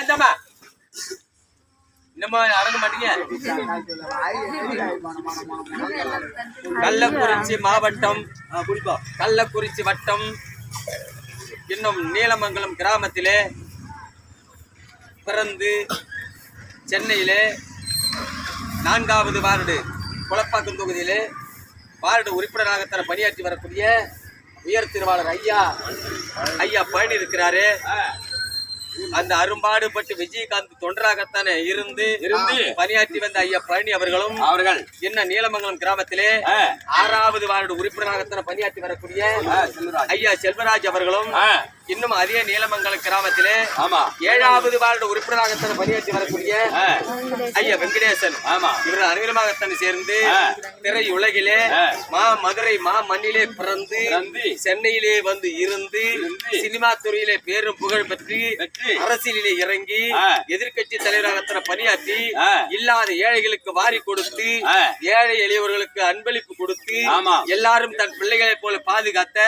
இந்தாம்மா. என்னம்மா அடங்க மாட்டீங்க. கள்ளக்குறிச்சி மாவட்டம் கள்ளக்குறிச்சி வட்டம் இன்னும் நீலமங்கலம் கிராமத்திலே பிறந்து சென்னையிலே நான்காவது வார்டு குளப்பாக்கம் தொகுதியிலே வார்டு உறுப்பினராக தன பணியாற்றி வரக்கூடிய உயர் திருவாளர் ஐயா ஐயா பழனி இருக்கிறாரு அந்த அரும்பாடுபட்டு விஜயகாந்த் தொண்டராகத்தானே இருந்து இருந்து பணியாற்றி வந்த ஐயா பழனி அவர்களும் அவர்கள். என்ன நீலமங்கலம் கிராமத்திலே ஆறாவது வார்டு உறுப்பினராகத்தான பணியாற்றி வரக்கூடிய. ஐயா செல்வராஜ் அவர்களும் இன்னும் அதே நீலமங்கலம் கிராமத்திலே ஆமா ஏழாவது வார்டு உறுப்பினராகத்தான பணியாற்றி வரக்கூடிய ஐயா வெங்கடேசன் ஆமா இவர்கள் அனைவருமாகத்தான் சேர்ந்து ஆ. திரை உலகிலே ஆ. மா மதுரை மா மண்ணிலே பிறந்து சென்னையிலே வந்து இருந்து சினிமா துறையிலே பேரும் புகழ் பெற்று அரசியலிலே இறங்கி ஆ. எதிர்க்கட்சி தலைவராகத்தன பணியாற்றி. இல்லாத ஏழைகளுக்கு வாரி கொடுத்து. ஏழை எளியவர்களுக்கு அன்பளிப்பு கொடுத்து. எல்லாரும் தன் பிள்ளைகளைப் போல பாதுகாத்த.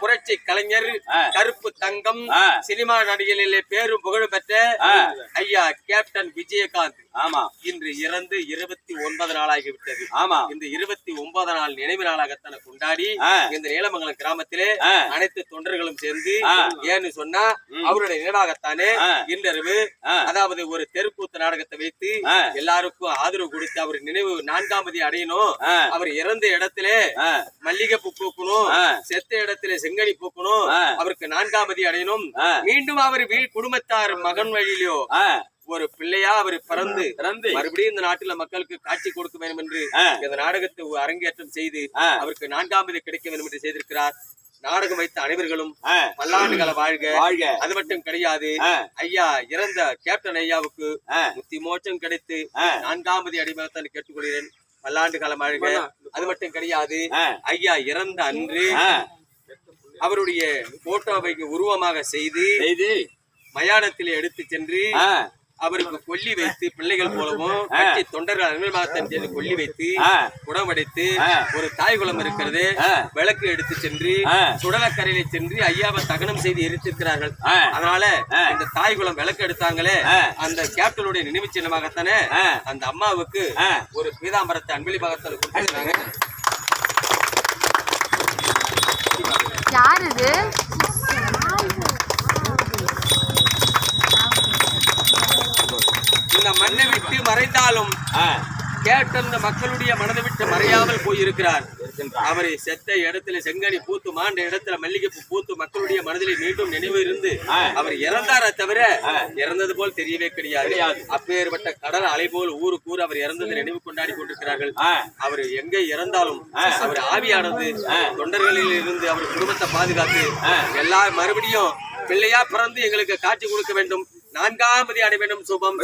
புரட்சி கலைஞர். கருப்பு தங்கம். சினிமா நடிகளிலே பேரும் புகழ் பெற்ற. ஐயா கேப்டன் விஜயகாந்த் இன்று இறந்து இருபத்தி ஒன்பது நாளாகிவிட்டது ஆமா இந்த இருபத்தி ஒன்பது நாள் நினைவு நாளாகத்தான கொண்டாடி. இந்த நீலமங்கலம் கிராமத்திலே. அனைத்து தொண்டர்களும் சேர்ந்து. ஏன்னு சொன்னா. அவருடைய நினைவாகத்தானே ஆ. அதாவது ஒரு தெருக்கூத்து நாடகத்தை வைத்து. எல்லாருக்கும் ஆதரவு கொடுத்து அவர் நினைவு நான்காமதி அடையணும். அவர் இறந்த இடத்திலே மல்லிகைப்பூ பூக்கணும். செத்த இடத்திலே செங்கனி பூக்கணும். அவருக்கு நான்காமதி அடையணும். மீண்டும் அவர் வீ- குடும்பத்தார் மகன் வழியிலோ ஒரு பிள்ளையா அவர் பிறந்து பிறந்து. மறுபடியும் இந்த நாட்டுல மக்களுக்கு காட்சி கொடுக்க வேண்டும் என்று. இந்த நாடகத்தை அரங்கேற்றம் செய்து. அவருக்கு நான்காவது கிடைக்க வேண்டும் என்று செய்திருக்கிறார். நாடகம் வைத்த அனைவர்களும் ஆ, பல்லாண்டுகால வாழ்க. வாழ்க. அது மட்டும் கிடையாது. ஐயா இறந்த கேப்டன் ஐயாவுக்கு முத்தி மோட்சம் கிடைத்து ஆ. நான்காவது அடிமைத்தான் கேட்டுக்கொள்கிறேன். பல்லாண்டு காலம் வாழ்க. அது மட்டும் கிடையாது. ஐயா இறந்த அன்று அவருடைய போட்டோவை உருவமாக செய்து மயானத்திலே எடுத்து சென்று அவருக்கு கொல்லி வைத்து பிள்ளைகள் போலவும் கட்சி தொண்டர்கள் அனிமல்மாகத்தான் சென்று கொல்லி வைத்து குடமடைத்து. ஒரு தாய் குளம் இருக்கிறது. விளக்கு எடுத்து சென்று. சுடலக்கரையில சென்று ஐயாவை தகனம் செய்து எரித்திருக்கிறார்கள். அதனால. இந்த தாய் குளம் விளக்கு எடுத்தாங்களே. அந்த கேப்டனுடைய நினைவு சின்னமாகத்தானே. அந்த அம்மாவுக்கு. ஒரு பீதாம்பரத்தை அன்பளிப்பாகத்தான கொடுத்திருக்காங்க யார் இது இந்த மண்ணை விட்டு மறைந்தாலும் இந்த மக்களுடைய மனதை விட்டு மறையாமல் போயிருக்கிறார். அவரை செத்த இடத்துல செங்கனி பூத்து மாண்ட இடத்துல மல்லிகைப்பூ பூத்து மக்களுடைய மனதிலே மீண்டும் நினைவு இருந்து. அவர் இறந்தாரே தவிர இறந்தது போல் தெரியவே கிடையாது. அப்பேற்பட்ட கடல் அலை போல் ஊருக்கு ஊர் அவர் இறந்தது நினைவு கொண்டாடி கொண்டிருக்கிறார்கள். அவர் எங்கே இறந்தாலும் அவர் ஆவியானது தொண்டர்களில் இருந்து அவர் குடும்பத்தை பாதுகாத்து எல்லா மறுபடியும் பிள்ளையா பிறந்து எங்களுக்கு காட்சி கொடுக்க வேண்டும். நான்காமதி அடை வேண்டும் சுபம்.